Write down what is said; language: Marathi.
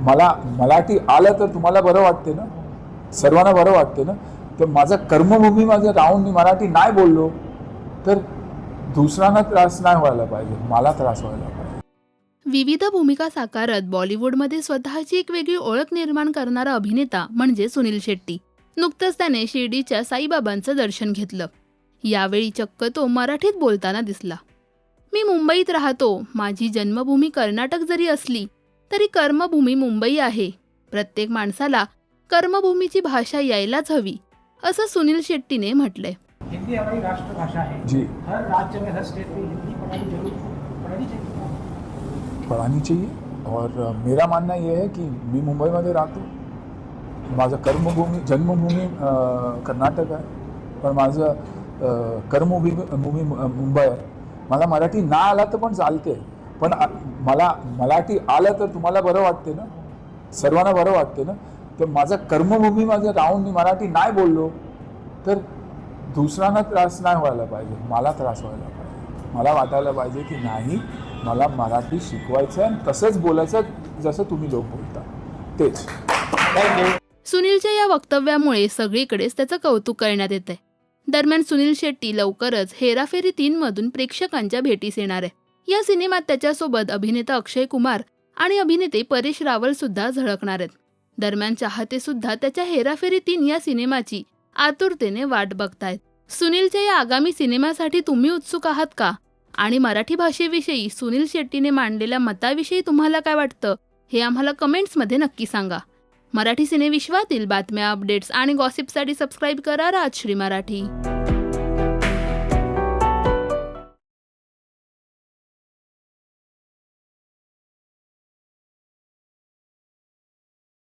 मला मराठी आलं तर तुम्हाला बरं वाटते ना? सर्वांना बरं वाटते ना? तर माझं कर्मभूमी माझं राहून मी मराठी नाही बोललो तर दुसऱ्यांना त्रास नाही व्हायला पाहिजे मला त्रास व्हायला पाहिजे. विविध भूमिका साकारत बॉलिवूडमध्ये स्वतःची एक वेगळी ओळख निर्माण करणारा अभिनेता म्हणजे सुनील शेट्टी. नुकतंच त्याने शिर्डीच्या साईबाबांचं दर्शन घेतलं. यावेळी चक्क तो मराठीत बोलताना दिसला. मी मुंबईत राहतो. माझी जन्मभूमी कर्नाटक जरी असली तरी कर्मभूमी मुंबई आहे. प्रत्येक माणसाला कर्मभूमीची भाषा यायलाच हवी असं सुनील शेट्टीने म्हटलंय. हिंदी हमारी राष्ट्रभाषा है जी. हर राज्य में हर स्टेट में हिंदी पढ़ाई जरूर पढ़ानी चाहिए पढ़ानी चाहिए। और मेरा मानना ये है कि मी मुंबईमध्ये राहतो माझं कर्मभूमी जन्मभूमी कर्नाटक आहे पण माझं कर्मभूमी मुंबई आहे मला मराठी ना आला तर पण चालते. पण मला मराठी आलं तर तुम्हाला बरं वाटते ना? सर्वांना बरं वाटते ना? तर माझं कर्मभूमी माझं राहून मी मराठी नाही बोललो तर दुसऱ्यांना त्रास नाही व्हायला पाहिजे मला त्रास व्हायला पाहिजे. मला वाटायला पाहिजे की नाही मला मराठी शिकवायचं आहे आणि तसंच बोलायचं जसं तुम्ही लोक बोलता. तेच. सुनीलच्या या वक्तव्यामुळे सगळीकडेच त्याचं कौतुक करण्यात येत आहे दरम्यान सुनील शेट्टी लवकरच हेराफेरी तीन मधून प्रेक्षकांच्या भेटीस येणार आहे. या सिनेमात त्याच्यासोबत अभिनेता अक्षय कुमार आणि अभिनेते परेश रावल सुद्धा झळकणार आहेत. दरम्यान चाहते सुद्धा त्याच्या हेराफेरी तीन या सिनेमाची आतुरतेने वाट बघतायत. सुनीलच्या या आगामी सिनेमासाठी तुम्ही उत्सुक आहात का? आणि मराठी भाषेविषयी सुनील शेट्टीने मांडलेल्या मताविषयी तुम्हाला काय वाटतं? हे आम्हाला कमेंट्समध्ये नक्की सांगा. मराठी सिनेविश्वातील बातम्या अपडेट्स आणि गॉसिपसाठी सबस्क्राईब करा राजश्री मराठी.